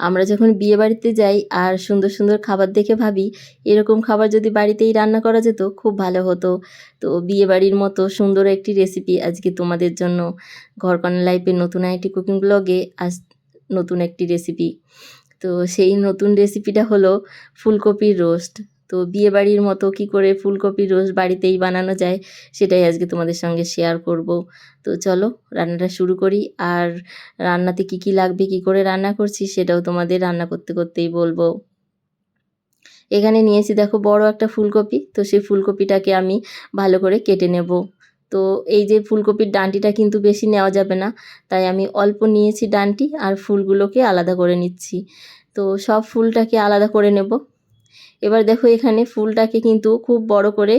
আমরা যখন বিয়ে বাড়িতে যাই আর সুন্দর সুন্দর খাবার দেখে ভাবি, এরকম খাবার যদি বাড়িতেই রান্না করা যেত, খুব ভালো হতো। তো বিয়ে বাড়ির মতো সুন্দর একটি রেসিপি আজকে তোমাদের জন্য। ঘর কানা লাইফের নতুন একটি কুকিং ব্লগে আজ নতুন একটি রেসিপি তো সেই নতুন রেসিপিটা হলো ফুলকপির রোস্ট তো বিয়ে বাড়ির মতো কি করে ফুলকপির রোজ বাড়িতেই বানানো যায় সেটাই আজকে তোমাদের সঙ্গে শেয়ার করব। তো চলো রান্নাটা শুরু করি। আর রান্নাতে কি কি লাগবে, কি করে রান্না করছি সেটাও তোমাদের রান্না করতে করতেই বলব। এখানে নিয়েছি দেখো বড় একটা ফুলকপি, তো সেই ফুলকপিটাকে আমি ভালো করে কেটে নেব। তো এই যে ফুলকপির ডাঁটিটা কিন্তু বেশি নেওয়া যাবে না, তাই আমি অল্প নিয়েছি ডাঁটি আর ফুলগুলোকে আলাদা করে নিচ্ছি। তো সব ফুলটাকে আলাদা করে নেব। এবার দেখো এখানে ফুলটাকে কিন্তু খুব বড় করে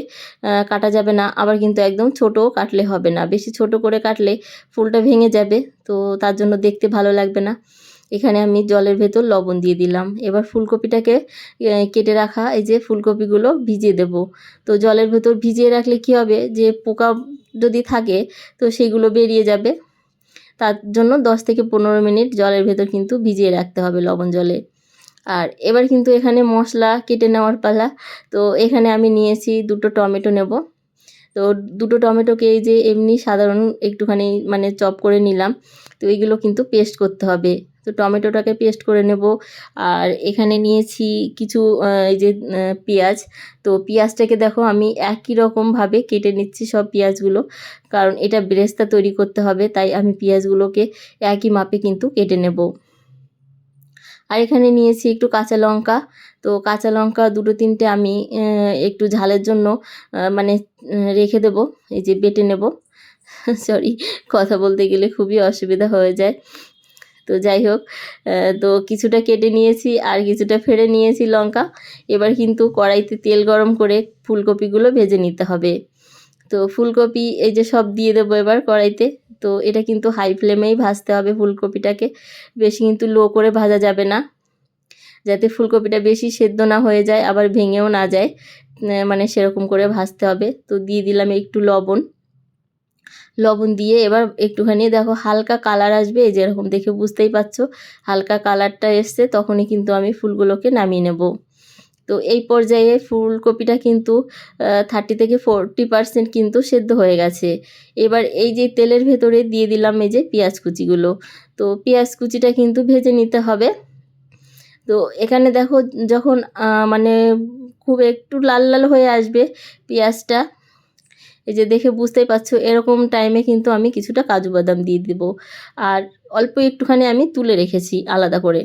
কাটা যাবে না, আবার কিন্তু একদম ছোটও কাটলে হবে না। বেশি ছোট করে কাটলে ফুলটা ভেঙে যাবে, তো তার জন্য দেখতে ভালো লাগবে না। এখানে আমি জলের ভেতর লবণ দিয়ে দিলাম। এবার ফুলকপিটাকে কেটে রাখা এই যে ফুলকপিগুলো ভিজিয়ে দেব। তো জলের ভেতর ভিজিয়ে রাখলে কি হবে? যে পোকা যদি থাকে, তো সেগুলো বেরিয়ে যাবে। তার জন্য দশ থেকে পনেরো মিনিট জলের ভেতর কিন্তু ভিজিয়ে রাখতে হবে লবণ জলে। আর এবার কিন্তু এখানে মশলা কেটে নেওয়ার পালা। তো এখানে আমি নিয়েছি দুটো টমেটো নেব। তো দুটো টমেটোকে এই যে এমনি সাধারণ একটুখানি মানে চপ করে নিলাম। তো এইগুলো কিন্তু পেস্ট করতে হবে। তো টমেটোটাকে পেস্ট করে নেব। আর এখানে নিয়েছি কিছু এই যে পেঁয়াজ। তো পেঁয়াজটাকে দেখো আমি একই রকমভাবে কেটে নিচ্ছি সব পেঁয়াজগুলো। কারণ এটা ব্রেস্তা তৈরি করতে হবে। তাই আমি পেঁয়াজগুলোকে একই মাপে কিন্তু কেটে নেব। আর এখানে নিয়েছি একটু কাঁচা লঙ্কা। তো কাঁচা লঙ্কা দুটো তিনটে আমি একটু ঝালের জন্য মানে রেখে দেব। এই যে বেটে নেব। সরি কথা বলতে গেলে খুবই অসুবিধা হয়ে যায়। তো যাই হোক তো কিছুটা কেটে নিয়েছি আর কিছুটা ফেড়ে নিয়েছি লঙ্কা। এবার কিন্তু কড়াইতে তেল গরম করে ফুলকপিগুলো ভেজে নিতে হবে। তো ফুলকপি এই যে সব দিয়ে দেবো এবার কড়াইতে। তো এটা কিন্তু হাই ফ্লেমেই ভাজতে হবে ফুলকপিটাকে। বেশি কিন্তু লো করে ভাজা যাবে না। যাতে ফুলকপিটা বেশি সেদ্ধ না হয়ে যায়, আবার ভেঙেও না যায় মানে সেরকম করে ভাজতে হবে। তো দিয়ে দিলাম একটু লবণ। লবণ দিয়ে এবার একটুখানি দেখো হালকা কালার আসবে, এই যেরকম দেখে বুঝতেই পারছ। হালকা কালারটা এসছে, তখনই কিন্তু আমি ফুলগুলোকে নামিয়ে নেব। তো এই পর্যায়ে ফুলকপিটা কিন্তু থার্টি থেকে ফোরটি পারসেন্ট কিন্তু সেদ্ধ হয়ে গেছে। এবার এই যে তেলের ভেতরে দিয়ে দিলাম এই যে পেঁয়াজ কুচিগুলো, তো পেঁয়াজ কুচিটা কিন্তু ভেজে নিতে হবে। তো এখানে দেখো যখন মানে খুব একটু লাল লাল হয়ে আসবে পেঁয়াজটা, এই যে দেখে বুঝতেই পারছ এরকম টাইমে কিন্তু আমি কিছুটা কাজু বাদাম দিয়ে দেব। আর অল্প একটুখানি আমি তুলে রেখেছি আলাদা করে।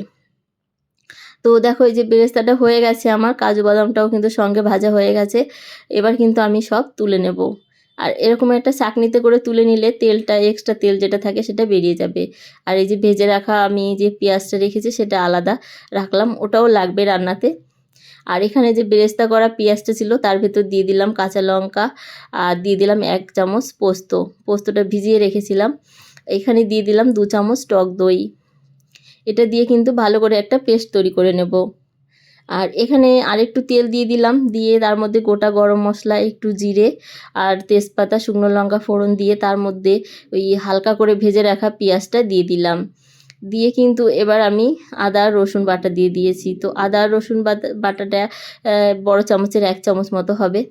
তো দেখো এই যে বেরেস্তাটা হয়ে গেছে আমার, কাজু বাদামটাও কিন্তু সঙ্গে ভাজা হয়ে গেছে। এবার কিন্তু আমি সব তুলে নেব। আর এরকম একটা চাকনিতে করে তুলে নিলে তেলটা এক্সট্রা তেল যেটা থাকে সেটা বেরিয়ে যাবে। আর এই যে ভেজে রাখা আমি যে পেঁয়াজটা রেখেছি সেটা আলাদা রাখলাম, ওটাও লাগবে রান্নাতে। আর এখানে যে বেরেস্তা করা পেঁয়াজটা ছিল, তার ভেতর দিয়ে দিলাম কাঁচা লঙ্কা আর দিয়ে দিলাম এক চামচ পোস্ত। পোস্তটা ভিজিয়ে রেখেছিলাম। এখানে দিয়ে দিলাম দু চামচ টক দই। এটা দিয়ে কিন্তু ভালো করে একটা পেস্ট তৈরি করে নেব। আর এখানে আরেকটু তেল দিয়ে দিলাম, দিয়ে তার মধ্যে গোটা গরম মশলা, একটু জিরে আর তেজপাতা, শুকনো লঙ্কা ফোড়ন দিয়ে তার মধ্যে ওই হালকা করে ভেজে রাখা পেঁয়াজটা দিয়ে দিলাম। দিয়ে কিন্তু এবার আমি আদা, রসুন বাটা দিয়ে দিয়েছি। তো আদা রসুন বাটাটা বড় চামচের এক চামচ মতো হবে।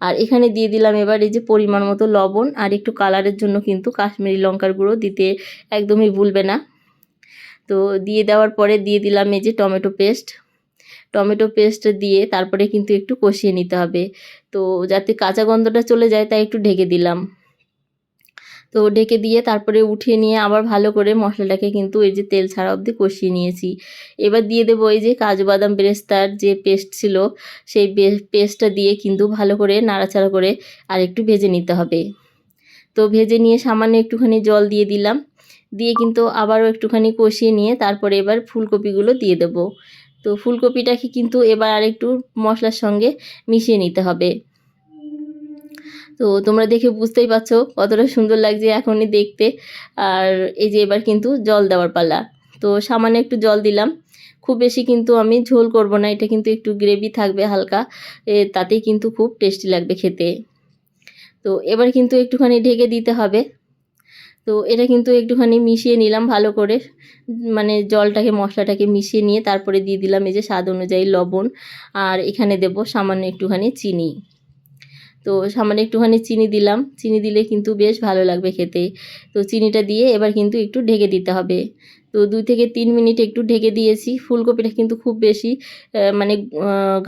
আর এখানে দিয়ে দিলাম এবার এই যে পরিমাণ মতো লবণ আর একটু কালারের জন্য কিন্তু কাশ্মীরি লঙ্কার গুঁড়ো দিতে একদমই ভুলবে না। তো দিয়ে দেওয়ার পরে দিয়ে দিলাম এই যে টমেটো পেস্ট। টমেটো পেস্ট দিয়ে তারপরে কিন্তু একটু কষিয়ে নিতে হবে। তো যাতে কাঁচা গন্ধটা চলে যায় তাই একটু ঢেকে দিলাম। তো ঢেকে দিয়ে তারপরে উঠিয়ে নিয়ে আবার ভালো করে মশলাটাকে কিন্তু এই যে তেল ছাড়া অবধি কষিয়ে নিয়েছি। এবার দিয়ে দেবো এই যে কাজু বাদাম বেরেস্তার যে পেস্ট ছিল, সেই পেস্টটা দিয়ে কিন্তু ভালো করে নাড়াচাড়া করে আর একটু ভেজে নিতে হবে। তো ভেজে নিয়ে সামান্য একটুখানি জল দিয়ে দিলাম। দিয়ে কিন্তু আবারও একটুখানি কষিয়ে নিয়ে তারপরে এবার ফুলকপিগুলো দিয়ে দেব। তো ফুলকপিটাকে কিন্তু এবার আরেকটু মশলার সঙ্গে মিশিয়ে নিতে হবে। তো তোমরা দেখে বুঝতেই পারছ কতটা সুন্দর লাগছে এখনই দেখতে। আর এই যে এবার কিন্তু জল দেওয়ার পালা। তো সামান্য একটু জল দিলাম। খুব বেশি কিন্তু আমি ঝোল করব না, এটা কিন্তু একটু গ্রেভি থাকবে হালকা। তাতেই কিন্তু খুব টেস্টি লাগবে খেতে। তো এবার কিন্তু একটুখানি ঢেকে দিতে হবে। তো এটা কিন্তু একটুখানি মিশিয়ে নিলাম ভালো করে। মানে জলটাকে, মশলাটাকে মিশিয়ে নিয়ে তারপরে দিয়ে দিলাম এই যে স্বাদ অনুযায়ী লবণ আর এখানে দেব সামান্য একটুখানি চিনি। তো সামান্য একটুখানি চিনি দিলাম। চিনি দিলে কিন্তু বেশ ভালো লাগবে খেতে। তো চিনিটা দিয়ে এবার কিন্তু একটু ঢেকে দিতে হবে। তো দুই থেকে তিন মিনিট একটু ঢেকে দিয়েছি। ফুলকপিটা কিন্তু খুব বেশি মানে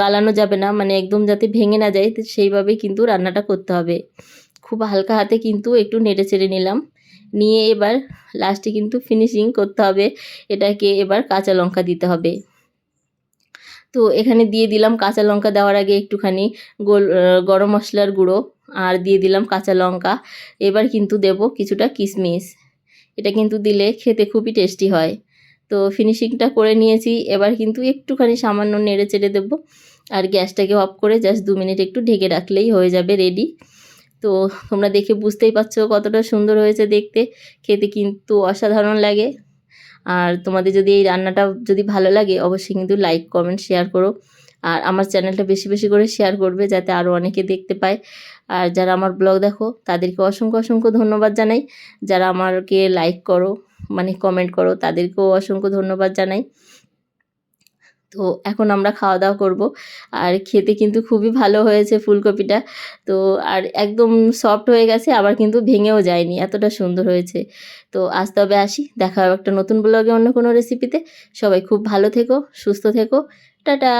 গালানো যাবে না। মানে একদম যাতে ভেঙে না যায় তো সেইভাবেই কিন্তু রান্নাটা করতে হবে। খুব হালকা হাতে কিন্তু একটু নেড়ে চেড়ে নিলাম। নিয়ে এবার লাস্টে কিন্তু ফিনিশিং করতে হবে। এটাকে এবার কাঁচা লঙ্কা দিতে হবে। তো এখানে দিয়ে দিলাম কাঁচা লঙ্কা দেওয়ার আগে একটুখানি গোল গরম মশলার গুঁড়ো আর দিয়ে দিলাম কাঁচা লঙ্কা। এবার কিন্তু দেব কিছুটা কিশমিশ। এটা কিন্তু দিলে খেতে খুবই টেস্টি হয়। তো ফিনিশিংটা করে নিয়েছি। এবার কিন্তু একটুখানি সামান্য নেড়ে চেড়ে দেবো। আর গ্যাসটাকে অফ করে জাস্ট দু মিনিট একটু ঢেকে রাখলেই হয়ে যাবে রেডি তো তোমরা দেখে বুঝতেই পারছ কতটা সুন্দর হয়েছে দেখতে। খেতে কিন্তু অসাধারণ লাগে। আর তোমাদের যদি এই রান্নাটা যদি ভালো লাগে, অবশ্যই কিন্তু লাইক কমেন্ট শেয়ার করো। আর আমার চ্যানেলটা বেশি বেশি করে শেয়ার করবে যাতে আরও অনেকে দেখতে পায়। আর যারা আমার ব্লগ দেখো, তাদেরকে অসংখ্য অসংখ্য ধন্যবাদ জানাই। যারা আমাকে লাইক করো মানে কমেন্ট করো, তাদেরকেও অসংখ্য ধন্যবাদ জানাই। তো এখন আমরা খাওয়া দাওয়া করব। আর খেতে কিন্তু খুবই ভালো হয়েছে ফুলকপিটা। তো আর একদম সফট হয়ে গেছে, আবার কিন্তু ভেঙেও যায়নি, এতটা সুন্দর হয়েছে। তো আজ তবে আসি, দেখা হবে একটা নতুন ব্লগে অন্য কোনো রেসিপিতে সবাই খুব ভালো থেকো, সুস্থ থেকো। টাটা!